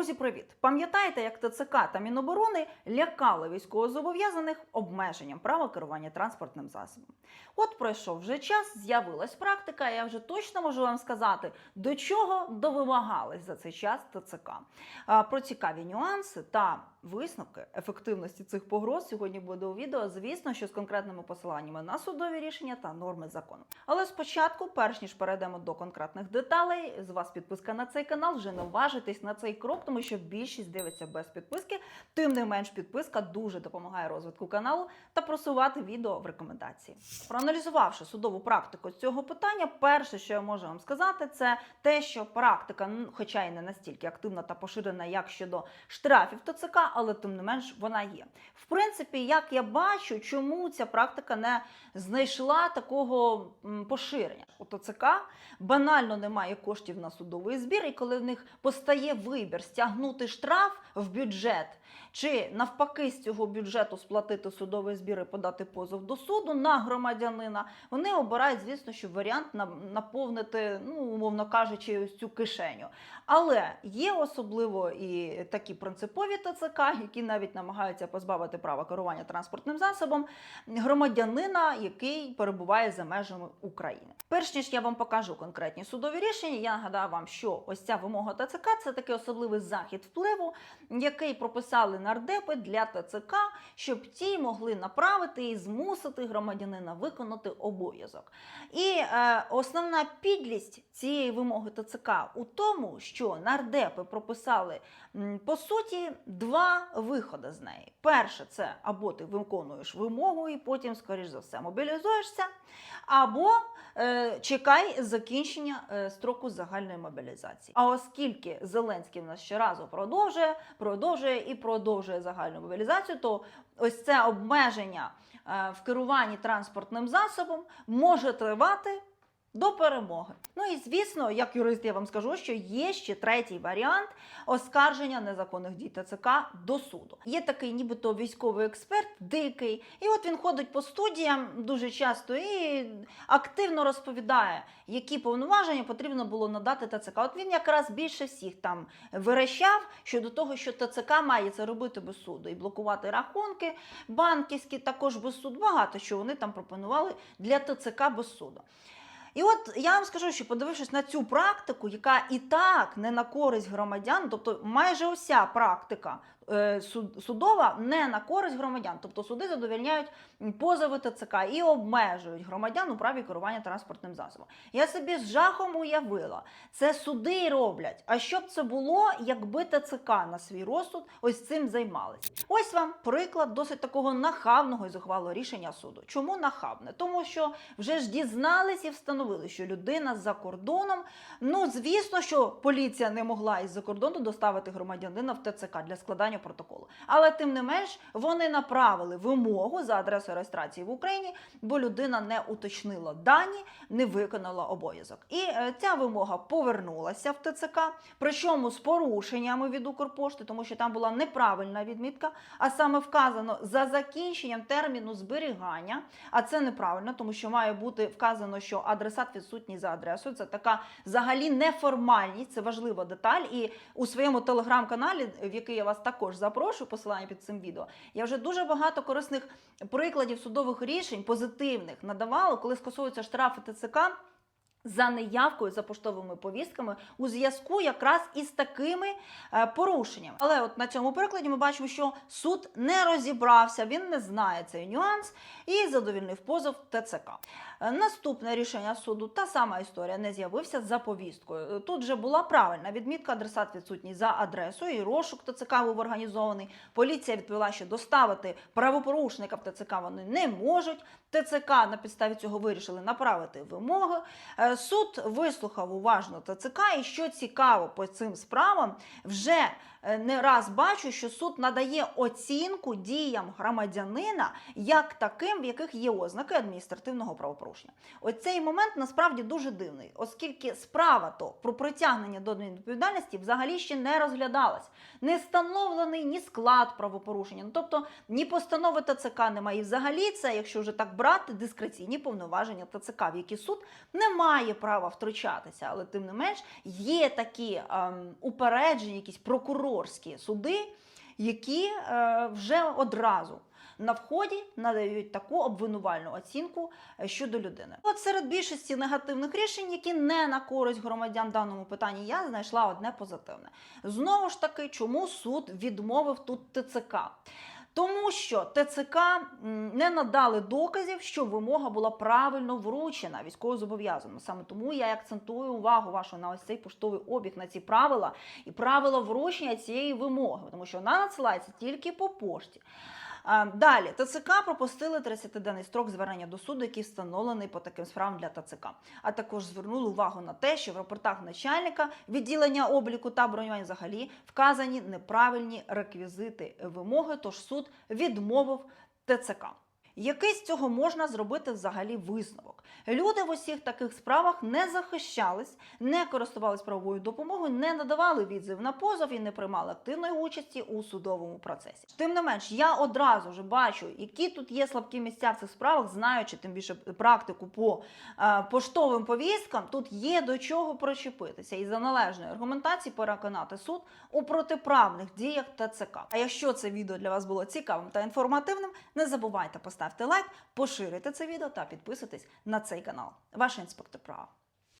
Друзі, привіт! Пам'ятаєте, як ТЦК та Міноборони лякали військовозобов'язаних обмеженням права керування транспортним засобом? От пройшов вже час, з'явилась практика, і я вже точно можу вам сказати, до чого довимагались за цей час ТЦК. Про цікаві нюанси та висновки ефективності цих погроз сьогодні буде у відео. Звісно, що з конкретними посиланнями на судові рішення та норми закону. Але спочатку, перш ніж перейдемо до конкретних деталей, з вас підписка на цей канал. Вже не вважитесь на цей крок, тому що більшість дивиться без підписки. Тим не менш, підписка дуже допомагає розвитку каналу та просувати відео в рекомендації. Проаналізувавши судову практику з цього питання, перше, що я можу вам сказати, це те, що практика, хоча й не настільки активна та поширена, як щодо штрафів ТЦК, але тим не менш вона є. В принципі, як я бачу, чому ця практика не знайшла такого поширення у ТЦК, банально немає коштів на судовий збір, і коли в них постає вибір стягнути штраф в бюджет. Чи навпаки з цього бюджету сплатити судовий збір і подати позов до суду на громадянина, вони обирають, звісно, що варіант наповнити, ну умовно кажучи, ось цю кишеню. Але є особливо і такі принципові ТЦК, які навіть намагаються позбавити права керування транспортним засобом громадянина, який перебуває за межами України. Перш ніж я вам покажу конкретні судові рішення, я нагадаю вам, що ось ця вимога ТЦК це такий особливий захід впливу, який прописали нардепи для ТЦК, щоб ті могли направити і змусити громадянина виконати обов'язок. І е, основна підлість цієї вимоги ТЦК у тому, що нардепи прописали по суті два виходи з неї. Перше, це або ти виконуєш вимогу і потім, скоріш за все, мобілізуєшся, або е, чекай закінчення е, строку загальної мобілізації. А оскільки Зеленський в нас щоразу продовжує, продовжує і продовжує загальну мобілізацію, то ось це обмеження е, в керуванні транспортним засобом може тривати. До перемоги. Ну і звісно, як юрист, я вам скажу, що є ще третій варіант оскарження незаконних дій ТЦК до суду. Є такий, нібито військовий експерт, дикий, і от він ходить по студіям дуже часто і активно розповідає, які повноваження потрібно було надати ТЦК. От він якраз більше всіх там верещав щодо того, що ТЦК має це робити без суду і блокувати рахунки банківські також без суду. Багато що вони там пропонували для ТЦК без суду. І от я вам скажу, що подивившись на цю практику, яка і так не на користь громадян, тобто майже уся практика судова не на користь громадян, тобто суди задовільняють позови ТЦК і обмежують громадян у праві керування транспортним засобом. Я собі з жахом уявила, це суди роблять. А що б це було, якби ТЦК на свій розсуд ось цим займалися? Ось вам приклад досить такого нахабного і зухвалого рішення суду. Чому нахабне? Тому що вже ж дізнались і встановили, що людина за кордоном. Ну, звісно, що поліція не могла із-за кордону доставити громадянина в ТЦК для складання протоколу. Але тим не менш вони направили вимогу за адресою реєстрації в Україні, бо людина не уточнила дані, не виконала обов'язок. І е, ця вимога повернулася в ТЦК, причому з порушеннями від Укрпошти, тому що там була неправильна відмітка, а саме вказано за закінченням терміну зберігання. А це неправильно, тому що має бути вказано, що адресат відсутній за адресою. Це така взагалі неформальність, це важлива деталь. І у своєму телеграм-каналі, в який я вас також запрошую, посилання під цим відео, я вже дуже багато корисних прикладів судових рішень, позитивних надавала, коли скасовуються штрафи ТЦК. За неявкою за поштовими повістками у зв'язку якраз із такими е, порушеннями. Але от на цьому прикладі ми бачимо, що суд не розібрався, він не знає цей нюанс і задовільнив позов ТЦК. Е, Наступне рішення суду, та сама історія, не з'явився за повісткою. Е, Тут же була правильна відмітка, адресат відсутній за адресою, і розшук ТЦК був організований. Поліція відповіла, що доставити правопорушника в ТЦК вони не можуть. ТЦК на підставі цього вирішили направити вимоги. Е, Суд вислухав уважно ТЦК, і що цікаво по цим справам, вже не раз бачу, що суд надає оцінку діям громадянина як таким, в яких є ознаки адміністративного правопорушення. Правопорушення. Ось цей момент насправді дуже дивний, оскільки справа то про притягнення до відповідальності взагалі ще не розглядалась. Не встановлений ні склад правопорушення, ну тобто ні постанови ТЦК немає. І взагалі це, якщо вже так брати, дискреційні повноваження ТЦК, в які суд не має права втручатися, але тим не менш є такі ем, упереджені, якісь прокурорські суди, які е, вже одразу на вході надають таку обвинувальну оцінку е, щодо людини. От серед більшості негативних рішень, які не на користь громадян в даному питанні, я знайшла одне позитивне. Знову ж таки, чому суд відмовив тут ТЦК? Тому що ТЦК не надали доказів, що вимога була правильно вручена військовозобов'язаному. Саме тому я акцентую увагу вашу на ось цей поштовий обіг, на ці правила і правила вручення цієї вимоги, тому що вона надсилається тільки по пошті. Далі ТЦК пропустили 30-денний строк звернення до суду, який встановлений по таким справам для ТЦК. А також звернули увагу на те, що в рапортах начальника відділення обліку та бронювання взагалі вказані неправильні реквізити вимоги, тож суд відмовив ТЦК. Який з цього можна зробити взагалі висновок? Люди в усіх таких справах не захищались, не користувались правовою допомогою, не надавали відзив на позов і не приймали активної участі у судовому процесі. Тим не менш, я одразу вже бачу, які тут є слабкі місця в цих справах, знаючи тим більше практику по е, поштовим повісткам, тут є до чого причепитися і за належної аргументації переконати суд у протиправних діях ТЦК. А якщо це відео для вас було цікавим та інформативним, не забувайте поставити лайк, поширити це відео та підписуйтесь на цей канал. Ваш інспектор права.